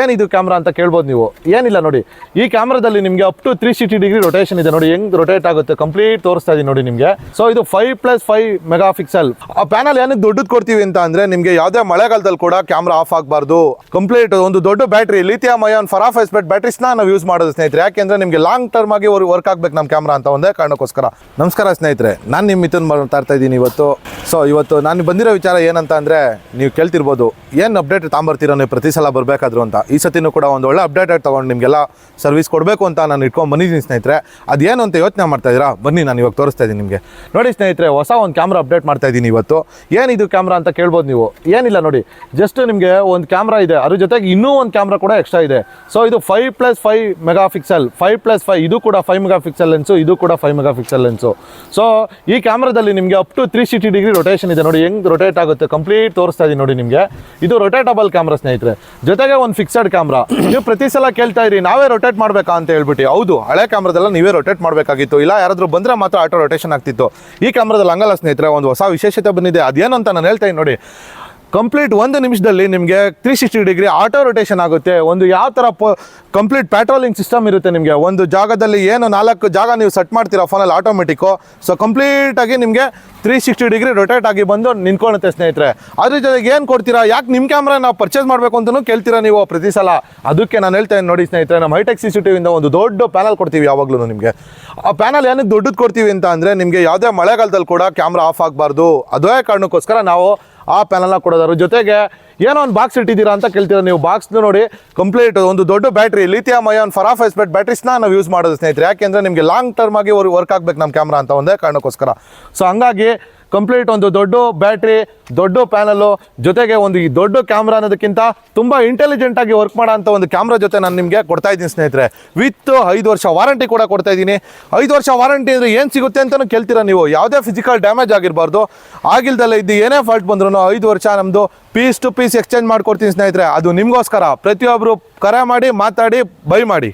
ಏನಿದು ಕ್ಯಾಮ್ರಾ ಅಂತ ಕೇಳ್ಬೋದು ನೀವು? ಏನಿಲ್ಲ ನೋಡಿ. ಈ ಕ್ಯಾಮ್ರಾದಲ್ಲಿ ನಿಮಗೆ up to three sixty degree rotation ಇದೆ ನೋಡಿ. ಹೆಂಗ್ ರೊಟೇಟ್ ಆಗುತ್ತೆ? ಕಂಪ್ಲೀಟ್ ತೋರಿಸ್ತಾ ಇದೀನಿ ನೋಡಿ ನಿಮಗೆ. ಸೊ ಇದು five plus five mega pixel ಆ ಪ್ಯಾನಲ್ ಏನಕ್ಕೆ ದೊಡ್ಡದು ಕೊಡ್ತೀವಿ ಅಂತ ಅಂದ್ರೆ ನಿಮಗೆ ಯಾವುದೇ ಮಳೆಗಾಲದಲ್ಲಿ ಕೂಡ ಕ್ಯಾಮ್ರಾ ಆಫ್ ಆಗಬಾರ್ದು. ಕಂಪ್ಲೀಟ್ ಒಂದು ದೊಡ್ಡ ಬ್ಯಾಟ್ರಿ ಲಿಥಿಯಂ ಅಯಾನ್ ಫರಾಫೈಸ್ಪೆಟ್ ಬ್ಯಾಟ್ರೀಸ್ನ ನಾವು ಯೂಸ್ ಮಾಡೋದು ಸ್ನೇಹಿತರೆ. ಯಾಕೆಂದ್ರೆ ನಿಮಗೆ ಲಾಂಗ್ ಟರ್ಮ್ ಆಗಿ ವರ್ಕ್ ಆಗ್ಬೇಕು ನಮ್ಮ ಕ್ಯಾಮ್ರಾ ಅಂತ ಒಂದೇ ಕಾರಣಕ್ಕೋಸ್ಕರ. ನಮಸ್ಕಾರ ಸ್ನೇಹಿತರೆ. ನಾನು ನಿಮ್ಮ ಮಿಥುನ್ ಮಾತಾಡ್ತಾ ಇದ್ದೀನಿ ಇವತ್ತು. ಸೊ ಇವತ್ತು ನಾನು ಬಂದಿರೋ ವಿಚಾರ ಏನಂತ ಅಂದರೆ ನೀವು ಕೇಳ್ತಿರ್ಬೋದು. ಏನು ಅಪ್ಡೇಟ್ ತಾಂಬರ್ತೀರೋ ನೀವು? ಪ್ರತಿ ಸಲ ಬರಬೇಕಾದ್ರು ಅಂತ. ಈ ಸತಿನೂ ಕೂಡ ಒಂದು ಒಳ್ಳೆ ಅಪ್ಡೇಟ್ ತೊಗೊಂಡು ನಿಮಗೆಲ್ಲ ಸರ್ವಿಸ್ ಕೊಡಬೇಕು ಅಂತ ನಾನು ಇಟ್ಕೊಂಡು ಬಂದಿದ್ದೀನಿ ಸ್ನೇಹಿತರೆ. ಅದೇನು ಅಂತ ಯೋಚನೆ ಮಾಡ್ತಾ ಇದ್ದೀರಾ? ಬನ್ನಿ, ನಾನು ಇವಾಗ ತೋರಿಸ್ತಾ ಇದ್ದೀನಿ ನಿಮಗೆ. ನೋಡಿ ಸ್ನೇಹಿತರೆ, ಹೊಸ ಒಂದು ಕ್ಯಾಮ್ರಾ ಅಪ್ಡೇಟ್ ಮಾಡ್ತಾ ಇದ್ದೀನಿ ಇವತ್ತು. ಏನಿದು ಕ್ಯಾಮ್ರಾ ಅಂತ ಕೇಳ್ಬೋದು ನೀವು? ಏನಿಲ್ಲ ನೋಡಿ. ಜಸ್ಟ್ ನಿಮಗೆ ಒಂದು ಕ್ಯಾಮ್ರಾ ಇದೆ. ಅದ್ರ ಜೊತೆಗೆ ಇನ್ನೂ ಒಂದು ಕ್ಯಾಮ್ರಾ ಕೂಡ ಎಕ್ಸ್ಟ್ರಾ ಇದೆ. ಸೊ ಇದು five plus five mega pixel five plus five ಇದು ಕೂಡ ಫೈವ್ ಮೆಗಾ ಪಿಕ್ಸೆಲ್ ಲೆನ್ಸು ಇದು ಕೂಡ five mega pixel lens so ಈ ಕ್ಯಾಮ್ರಾದಲ್ಲಿ ನಿಮಗೆ up to three sixty degree rotation ಇದೆ ನೋಡಿ. ಹೆಂಗೆ ರೊಟೇಟ್ ಆಗುತ್ತೆ? ಕಂಪ್ಲೀಟ್ ತೋರಿಸ್ತಾ ಇದೀನಿ ನೋಡಿ ನಿಮಗೆ. ಇದು ರೊಟೇಟಬಲ್ ಕ್ಯಾಮ್ರಾ ಸ್ನೇಹಿತರೆ. ಜೊತೆಗೆ ಒಂದು ಫಿಕ್ಸೆಡ್ ಕ್ಯಾಮ್ರಾ ನೀವು ಪ್ರತಿ ಸಲ ಕೇಳ್ತಾ ಇರಿ, ನಾವೇ ರೊಟೇಟ್ ಮಾಡಬೇಕಾ ಅಂತ ಹೇಳ್ಬಿಟ್ಟು. ಹೌದು, ಹಳೆ ಕ್ಯಾಮ್ರಾದಲ್ಲ ನೀವೇ ರೊಟೇಟ್ ಮಾಡಬೇಕಾಗಿತ್ತು. ಇಲ್ಲ, ಯಾರಾದರೂ ಬಂದರೆ ಮಾತ್ರ ಆಟೋ ರೊಟೇಷನ್ ಆಗ್ತಿತ್ತು. ಈ ಕ್ಯಾಮ್ರಾದಲ್ಲಿ ಹಂಗಲ್ಲ ಸ್ನೇಹಿತರೆ, ಒಂದು ಹೊಸ ವಿಶೇಷತೆ ಬಂದಿದೆ. ಅದೇನು ಅಂತ ನಾನು ಹೇಳ್ತಾ ಇದ್ದೀನಿ ನೋಡಿ. ಕಂಪ್ಲೀಟ್ ಒಂದು ನಿಮಿಷದಲ್ಲಿ ನಿಮಗೆ three sixty degree auto rotation ಆಗುತ್ತೆ. ಒಂದು ಯಾವ ಥರ ಕಂಪ್ಲೀಟ್ ಪ್ಯಾಟ್ರೋಲಿಂಗ್ ಸಿಸ್ಟಮ್ ಇರುತ್ತೆ ನಿಮಗೆ. ಒಂದು ಜಾಗದಲ್ಲಿ ಏನು ನಾಲ್ಕು ಜಾಗ ನೀವು ಸೆಟ್ ಮಾಡ್ತೀರಾ ಫೋನಲ್ಲಿ ಆಟೋಮೆಟಿಕ್ಕು ಸೊ ಕಂಪ್ಲೀಟಾಗಿ ನಿಮಗೆ ತ್ರೀ ಸಿಕ್ಸ್ಟಿ ಡಿಗ್ರಿ ರೊಟೇಟ್ ಆಗಿ ಬಂದು ನಿಂತ್ಕೊಳ್ಳುತ್ತೆ ಸ್ನೇಹಿತರೆ. ಅದ್ರ ಜೊತೆಗೆ ಏನು ಕೊಡ್ತೀರಾ? ಯಾಕೆ ನಿಮ್ಮ ಕ್ಯಾಮ್ರಾ ನಾವು ಪರ್ಚೇಸ್ ಮಾಡಬೇಕು ಅಂತಲೂ ಕೇಳ್ತೀರಾ ನೀವು ಪ್ರತಿ ಸಲ? ಅದಕ್ಕೆ ನಾನು ಹೇಳ್ತೇನೆ ನೋಡಿ ಸ್ನೇಹಿತರೆ, ನಮ್ಮ ಹೈಟೆಕ್ ಸಿ ಸಿ ಟಿ ವಿಯಿಂದ ಒಂದು ದೊಡ್ಡ ಪ್ಯಾನಲ್ ಕೊಡ್ತೀವಿ ಯಾವಾಗಲೂ ನಿಮಗೆ. ಆ ಪ್ಯಾನಲ್ ಏನಕ್ಕೆ ದೊಡ್ಡದು ಕೊಡ್ತೀವಿ ಅಂತ ಅಂದರೆ ನಿಮಗೆ ಯಾವುದೇ ಮಳೆಗಾಲದಲ್ಲಿ ಕೂಡ ಕ್ಯಾಮ್ರಾ ಆಫ್ ಆಗಬಾರ್ದು. ಅದೇ ಕಾರಣಕ್ಕೋಸ್ಕರ ನಾವು ಆ ಪ್ಯಾನಲ್ನ ಕೊಡೋದ್ರ ಜೊತೆಗೆ ಏನೋ ಒಂದು ಬಾಕ್ಸ್ ಇಟ್ಟಿದ್ದೀರಾ ಅಂತ ಕೇಳ್ತೀರಾ ನೀವು? ಬಾಕ್ಸ್ ನೋಡಿ ಕಂಪ್ಲೀಟ್ ಒಂದು ದೊಡ್ಡ ಬ್ಯಾಟ್ರಿ ಲಿಥಿಯಂ ಅಯಾನ್ ಫರಾಫೈಸ್ಪೆಟ್ ಬ್ಯಾಟ್ರೀಸ್ನ ನಾವು ಯೂಸ್ ಮಾಡೋದು ಸ್ನೇಹಿತರೆ. ಯಾಕೆಂದ್ರೆ ನಿಮಗೆ ಲಾಂಗ್ ಟರ್ಮ್ ಆಗಿ ವರ್ಕ್ ಆಗಬೇಕು ನಮ್ಮ ಕ್ಯಾಮ್ರಾ ಅಂತ ಒಂದೇ ಕಾರಣಕ್ಕೋಸ್ಕರ. ಸೊ ಹಂಗಾಗಿ ಕಂಪ್ಲೀಟ್ ಒಂದು ದೊಡ್ಡ ಬ್ಯಾಟ್ರಿ ದೊಡ್ಡ ಪ್ಯಾನಲ್ಲು ಜೊತೆಗೆ ಒಂದು ಈ ದೊಡ್ಡ ಕ್ಯಾಮ್ರಾ ಅನ್ನೋದಕ್ಕಿಂತ ತುಂಬ ಇಂಟೆಲಿಜೆಂಟ್ ಆಗಿ ವರ್ಕ್ ಮಾಡೋ ಒಂದು ಕ್ಯಾಮ್ರಾ ಜೊತೆ ನಾನು ನಿಮಗೆ ಕೊಡ್ತಾ ಇದ್ದೀನಿ ಸ್ನೇಹಿತರೆ. ವಿತ್ ಐದು ವರ್ಷ ವಾರಂಟಿ ಕೂಡ ಕೊಡ್ತಾ ಇದ್ದೀನಿ. ಐದು ವರ್ಷ ವಾರಂಟಿ ಅಂದರೆ ಏನು ಸಿಗುತ್ತೆ ಅಂತಲೂ ಕೇಳ್ತೀರಾ ನೀವು? ಯಾವುದೇ ಫಿಸಿಕಲ್ ಡ್ಯಾಮೇಜ್ ಆಗಿರಬಾರ್ದು. ಆಗಿಲ್ದಲ್ಲ ಇದ್ದು ಏನೇ ಫಾಲ್ಟ್ ಬಂದ್ರೂ ಐದು ವರ್ಷ ನಮ್ಮದು ಪೀಸ್ ಟು ಪೀಸ್ ಎಕ್ಸ್ಚೇಂಜ್ ಮಾಡ್ಕೊಡ್ತೀನಿ ಸ್ನೇಹಿತರೆ. ಅದು ನಿಮಗೋಸ್ಕರ. ಪ್ರತಿಯೊಬ್ಬರು ಕರೆ ಮಾಡಿ, ಮಾತಾಡಿ, ಬೈ ಮಾಡಿ.